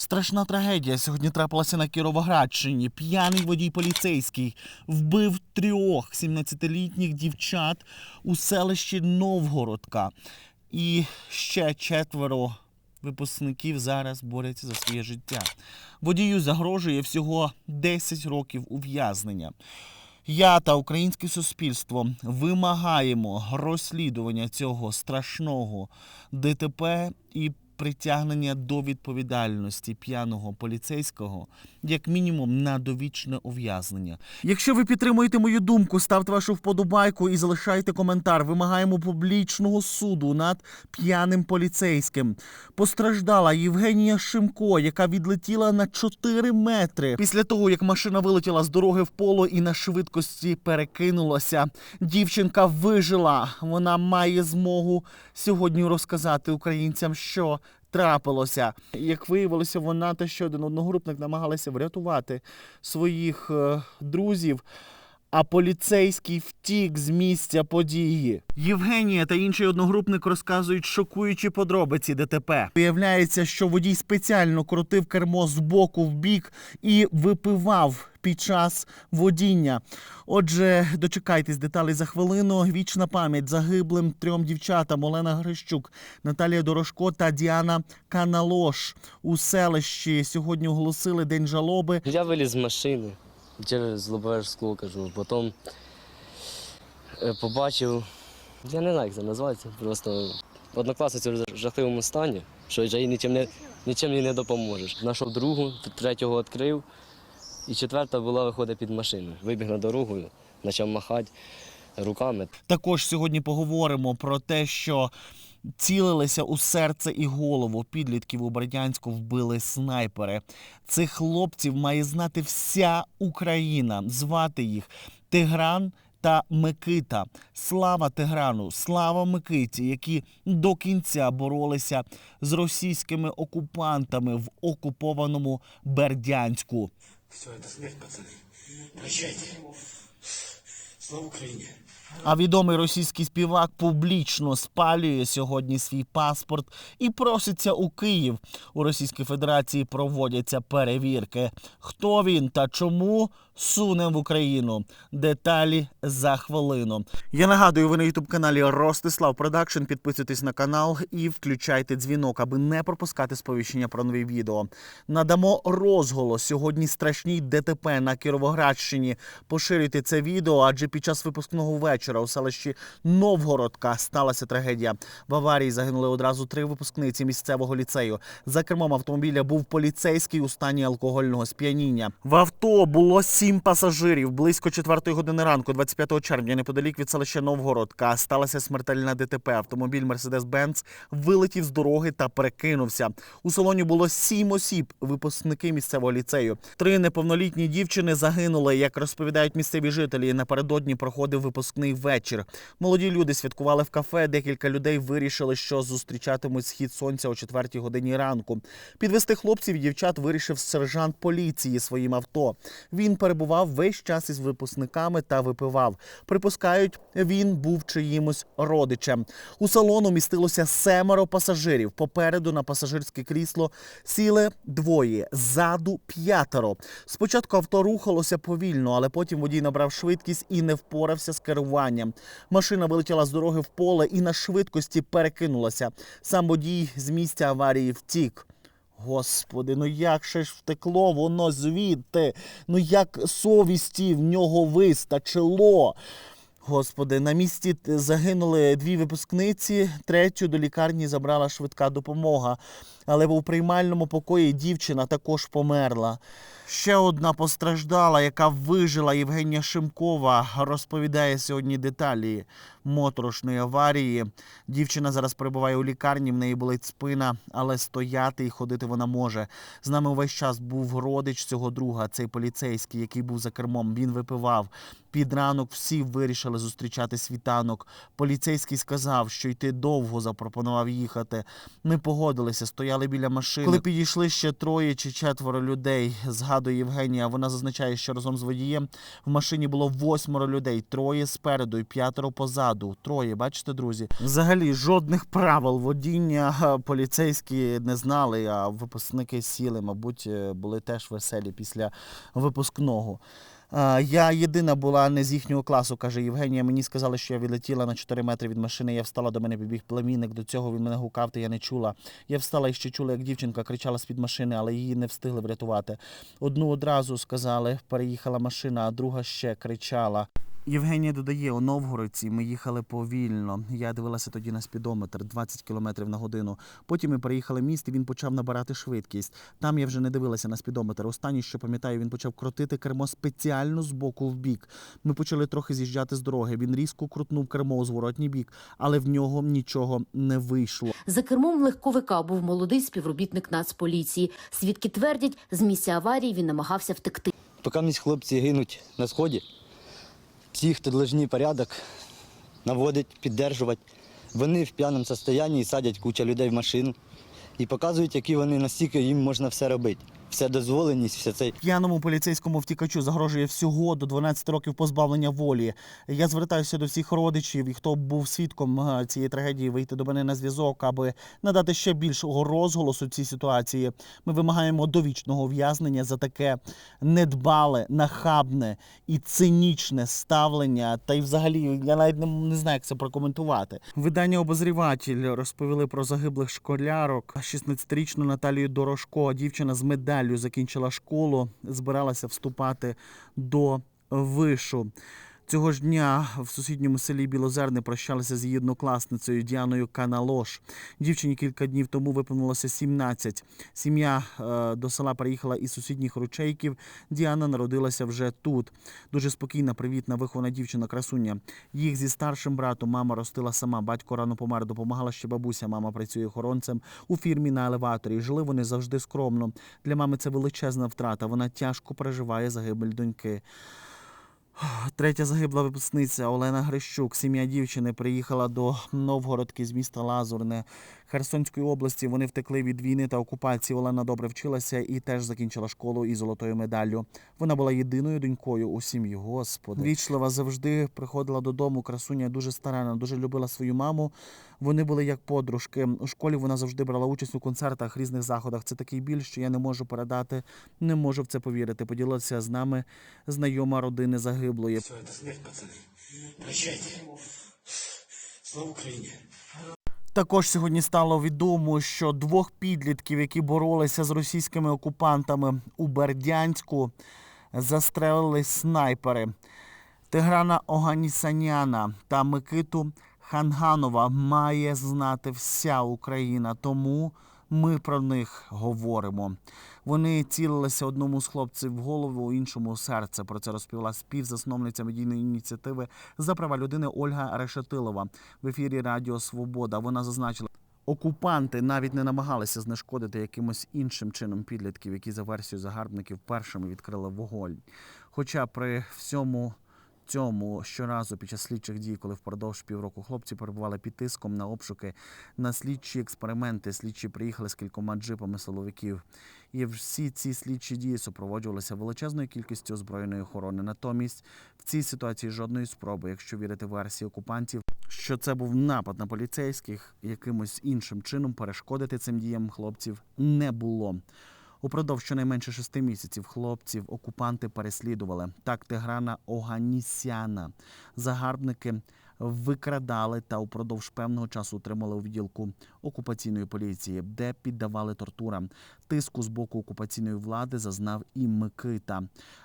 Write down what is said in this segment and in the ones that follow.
Страшна трагедія сьогодні трапилася на Кіровоградщині. П'яний водій поліцейський вбив трьох 17-літніх дівчат у селищі Новгородка. І ще четверо випускників зараз борються за своє життя. Водію загрожує всього 10 років ув'язнення. Я та українське суспільство вимагаємо розслідування цього страшного ДТП і притягнення до відповідальності п'яного поліцейського, як мінімум на довічне ув'язнення. Якщо ви підтримуєте мою думку, ставте вашу вподобайку і залишайте коментар. Вимагаємо публічного суду над п'яним поліцейським. Постраждала Євгенія Шимко, яка відлетіла на 4 метри. Після того, як машина вилетіла з дороги в поло і на швидкості перекинулася, дівчинка вижила. Вона має змогу сьогодні розказати українцям, що трапилося. Як виявилося, вона та ще один одногрупник намагалася врятувати своїх е, друзів. А поліцейський втік з місця події. Євгенія та інший одногрупник розказують шокуючі подробиці ДТП. Виявляється, що водій спеціально крутив кермо з боку в бік і випивав під час водіння. Отже, дочекайтесь деталей за хвилину. Вічна пам'ять загиблим трьом дівчатам Олена Грищук, Наталія Дорошко та Діана Каналош у селищі сьогодні оголосили день жалоби. Я виліз з машини через лобове скло, кажу. Потім е, побачив, я не знаю, як це називається, просто однокласниця в жахливому стані, що вже їй нічим не, нічим їй не допоможеш. Знайшов другу, третього відкрив, і четверта була виходить під машину. Вибіг на дорогу, почав махати руками. Також сьогодні поговоримо про те, що цілилися у серце і голову. Підлітків у Бердянську вбили снайпери. Цих хлопців має знати вся Україна. Звати їх Тигран. Та Микита, слава Тиграну, слава Микиті, які до кінця боролися з російськими окупантами в окупованому Бердянську. Все, это смерть, пацаны. Прощайте. Слава Украине. А відомий російський співак публічно спалює сьогодні свій паспорт і проситься у Київ. У Російській Федерації проводяться перевірки. Хто він та чому суне в Україну? Деталі за хвилину. Я нагадую, ви на ютуб каналі Ростислав Продакшн. Підписуйтесь на канал і включайте дзвінок, аби не пропускати сповіщення про нові відео. Надамо розголос сьогодні страшній ДТП на Кіровоградщині. Поширюйте це відео, адже під час випускного вечора у селищі Новгородка сталася трагедія. В аварії загинули одразу три випускниці місцевого ліцею. За кермом автомобіля був поліцейський у стані алкогольного сп'яніння. В авто було сім пасажирів. Близько четвертої години ранку, 25 червня, неподалік від селища Новгородка, сталася смертельна ДТП. Автомобіль Mercedes-Benz вилетів з дороги та перекинувся. У салоні було сім осіб, випускники місцевого ліцею. Три неповнолітні дівчини загинули. Як розповідають місцеві жителі, напередодні проходив випускний вечір. Молоді люди святкували в кафе. Декілька людей вирішили, що зустрічатимуть схід сонця о четвертій годині ранку. Підвести хлопців і дівчат вирішив сержант поліції своїм авто. Він перебував весь час із випускниками та випивав. Припускають, він був чиїмось родичем. У салону містилося семеро пасажирів. Попереду на пасажирське крісло сіли двоє, ззаду п'ятеро. Спочатку авто рухалося повільно, але потім водій набрав швидкість і не впорався з керуванням. Машина вилетіла з дороги в поле і на швидкості перекинулася. Сам водій з місця аварії втік. Господи, ну як ще ж втекло воно звідти? Ну як совісті в нього вистачило? Господи, на місці загинули дві випускниці, третю до лікарні забрала швидка допомога. Але у приймальному покої дівчина також померла. Ще одна постраждала, яка вижила Євгенія Шимкова, розповідає сьогодні деталі моторошної аварії. Дівчина зараз перебуває у лікарні, в неї болить спина, але стояти і ходити вона може. З нами увесь час був родич цього друга, цей поліцейський, який був за кермом. Він випивав. Під ранок всі вирішили зустрічати світанок. Поліцейський сказав, що йти довго запропонував їхати. Ми погодилися, стояли біля машини. Коли підійшли ще троє чи четверо людей, згадує Євгенія. Вона зазначає, що разом з водієм в машині було восьмеро людей, троє спереду і п'ятеро позаду. Троє, бачите, друзі. Взагалі жодних правил водіння поліцейські не знали, а випускники сіли, мабуть, були теж веселі після випускного. Я єдина була не з їхнього класу, каже Євгенія. Мені сказали, що я відлетіла на 4 метри від машини. Я встала до мене, підбіг племінник. До цього він мене гукав, та я не чула. Я встала і ще чула, як дівчинка кричала з-під машини, але її не встигли врятувати. Одну одразу сказали, переїхала машина, а друга ще кричала. Євгенія додає, у Новгородці ми їхали повільно. Я дивилася тоді на спідометр 20 км на годину. Потім ми переїхали міст, і він почав набирати швидкість. Там я вже не дивилася на спідометр. Останнє, що пам'ятаю, він почав крутити кермо спеціально з боку в бік. Ми почали трохи з'їжджати з дороги. Він різко крутнув кермо у зворотній бік, але в нього нічого не вийшло. За кермом легковика був молодий співробітник Нацполіції. Свідки твердять, з місця аварії він намагався втекти. Поки місь хлопці гинуть на сході, всі, хто должні порядок, наводить, піддержувати. Вони в п'яному стані садять куча людей в машину і показують, які вони настільки їм можна все робити. Вся дозволеність, все це. П'яному поліцейському втікачу загрожує всього до 12 років позбавлення волі. Я звертаюся до всіх родичів і хто був свідком е, цієї трагедії, вийти до мене на зв'язок, аби надати ще більшого розголосу цій ситуації. Ми вимагаємо довічного ув'язнення за таке недбале, нахабне і цинічне ставлення. Та й взагалі я навіть не, знаю, як це прокоментувати. Видання обозріватель розповіли про загиблих школярок. 16-річну Наталію Дорошко, дівчина з медаллю закінчила школу, збиралася вступати до вишу. Цього ж дня в сусідньому селі Білозерне прощалися з її однокласницею Діаною Каналош. Дівчині кілька днів тому виповнилося 17. Сім'я е, до села приїхала із сусідніх ручейків. Діана народилася вже тут. Дуже спокійна, привітна, вихована дівчина, красуня. Їх зі старшим братом мама ростила сама. Батько рано помер, допомагала ще бабуся. Мама працює охоронцем у фірмі на елеваторі. Жили вони завжди скромно. Для мами це величезна втрата. Вона тяжко переживає загибель доньки. Третя загибла випускниця Олена Грищук. Сім'я дівчини приїхала до Новгородки з міста Лазурне Херсонської області. Вони втекли від війни та окупації. Олена добре вчилася і теж закінчила школу із золотою медаллю. Вона була єдиною донькою у сім'ї. Господи, вічлива завжди приходила додому. Красуня дуже старана, дуже любила свою маму. Вони були як подружки. У школі вона завжди брала участь у концертах, різних заходах. Це такий біль, що я не можу передати, не можу в це повірити. Поділилася з нами знайома родини загиблої. Все, это смерть, пацаны. Прощайте. Слава Украине. Також сьогодні стало відомо, що двох підлітків, які боролися з російськими окупантами у Бердянську, застрелили снайпери. Тиграна Оганісаняна та Микиту Ханганова має знати вся Україна, тому ми про них говоримо. Вони цілилися одному з хлопців в голову, іншому серце. Про це розповіла співзасновниця медійної ініціативи за права людини Ольга Решетилова в ефірі Радіо Свобода. Вона зазначила. Окупанти навіть не намагалися знешкодити якимось іншим чином підлітків, які за версією загарбників першими відкрили вогонь. Хоча при всьому цьому щоразу під час слідчих дій, коли впродовж півроку хлопці перебували під тиском на обшуки, на слідчі експерименти, слідчі приїхали з кількома джипами силовиків. І всі ці слідчі дії супроводжувалися величезною кількістю озброєної охорони. Натомість в цій ситуації жодної спроби, якщо вірити версії окупантів, що це був напад на поліцейських, якимось іншим чином перешкодити цим діям хлопців не було. Упродовж щонайменше шести місяців хлопців окупанти переслідували. Так Тиграна Оганісяна. Загарбники викрадали та упродовж певного часу утримали у відділку окупаційної поліції, де піддавали тортурам. Тиску з боку окупаційної влади зазнав і Микита.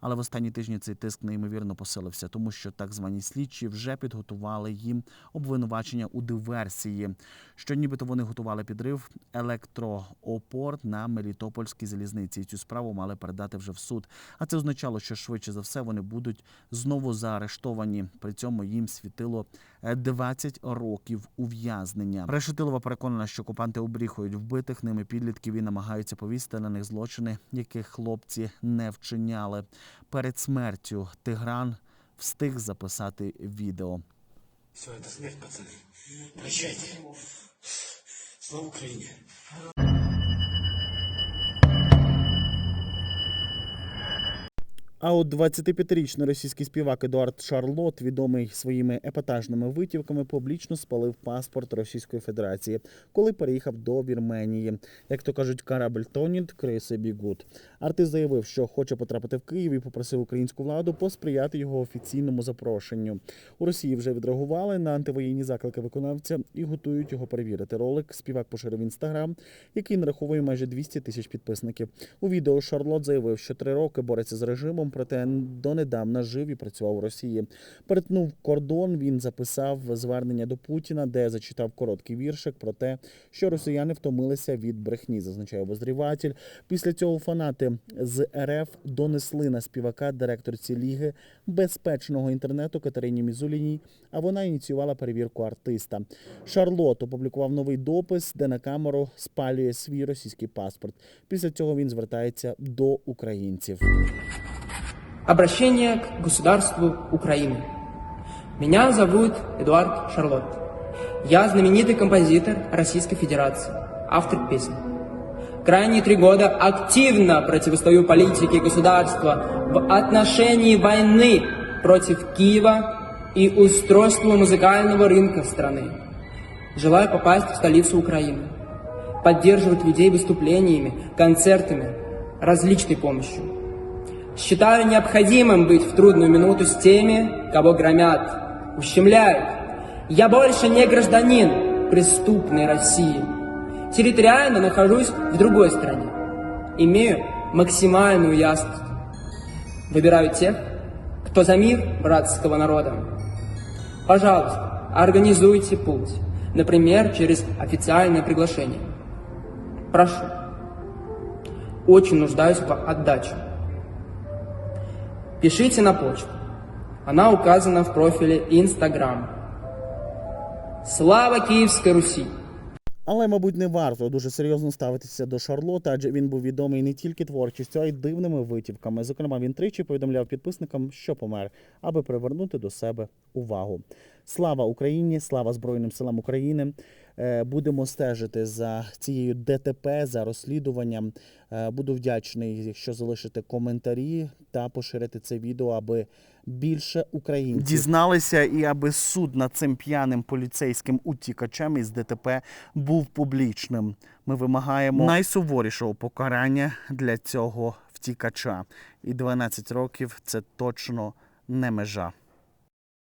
Але в останні тижні цей тиск неймовірно посилився, тому що так звані слідчі вже підготували їм обвинувачення у диверсії, що нібито вони готували підрив електроопор на Мелітопольській залізниці. Цю справу мали передати вже в суд. А це означало, що швидше за все вони будуть знову заарештовані. При цьому їм світило 20 років ув'язнення. Решетилова переконана, що окупанти обріхують вбитих ними підлітків і намагаються повісити на них злочини, яких хлопці не вчиняли. Перед смертю Тигран встиг записати відео. Все, это смерть, пацаны. Прощайте. Слава Украине. А от 25-річний російський співак Едуард Шарлот, відомий своїми епатажними витівками, публічно спалив паспорт Російської Федерації, коли переїхав до Вірменії. Як то кажуть, корабль тонет, криси бігут. Артист заявив, що хоче потрапити в Київ і попросив українську владу посприяти його офіційному запрошенню. У Росії вже відреагували на антивоєнні заклики виконавця і готують його перевірити. Ролик співак поширив інстаграм, який нараховує майже 200 тисяч підписників. У відео Шарлот заявив, що три роки бореться з режимом, проте донедавна жив і працював у Росії. Перетнув кордон. Він записав звернення до Путіна, де зачитав короткий віршик про те, що росіяни втомилися від брехні, зазначає обозріватель. Після цього фанати з РФ донесли на співака директорці ліги безпечного інтернету Катерині Мізуліній, а вона ініціювала перевірку артиста. Шарлот опублікував новий допис, де на камеру спалює свій російський паспорт. Після цього він звертається до українців. Обращение к государству Украины. Меня зовут Эдуард Шарлот. Я знаменитый композитор Российской Федерации, автор песен. Крайние три года активно противостою политике государства в отношении войны против Киева и устройству музыкального рынка страны. Желаю попасть в столицу Украины, поддерживать людей выступлениями, концертами, различной помощью. Считаю необходимым быть в трудную минуту с теми, кого громят, ущемляют. Я больше не гражданин преступной России. Территориально нахожусь в другой стране. Имею максимальную ясность. Выбираю тех, кто за мир братского народа. Пожалуйста, организуйте путь. Например, через официальное приглашение. Прошу. Очень нуждаюсь в отдаче. Пишите на почту. Она указана в профиле Instagram. Слава Киевской Руси! Але, мабуть, не варто дуже серйозно ставитися до Шарлота, адже він був відомий не тільки творчістю, а й дивними витівками. Зокрема, він тричі повідомляв підписникам, що помер, аби привернути до себе увагу. Слава Україні! Слава Збройним силам України! Е, Будемо стежити за цією ДТП, за розслідуванням. Е, Буду вдячний, якщо залишите коментарі та поширите це відео, аби більше українців дізналися і аби суд над цим п'яним поліцейським утікачем із ДТП був публічним. Ми вимагаємо найсуворішого покарання для цього втікача. І 12 років це точно не межа.